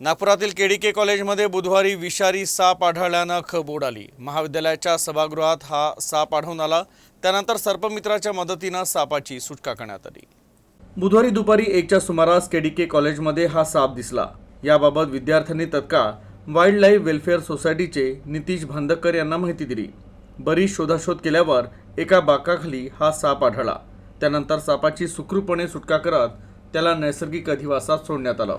नागपुरातील केडीके कॉलेजमध्ये बुधवारी विषारी साप आढळल्यानं खब उडाली. महाविद्यालयाच्या सभागृहात हा साप आढळून आला. त्यानंतर सर्पमित्राच्या मदतीनं सापाची सुटका करण्यात आली. बुधवारी दुपारी एकच्या सुमारास केडीके कॉलेजमध्ये हा साप दिसला. याबाबत विद्यार्थ्यांनी तत्काळ वाईल्ड लाईफ वेलफेअर सोसायटीचे नितीश भांदकर यांना माहिती दिली. बरीच शोधाशोध केल्यावर एका बाकाखाली हा साप आढळला. त्यानंतर सापाची सुखरूपणे सुटका करत त्याला नैसर्गिक अधिवासात सोडण्यात आलं.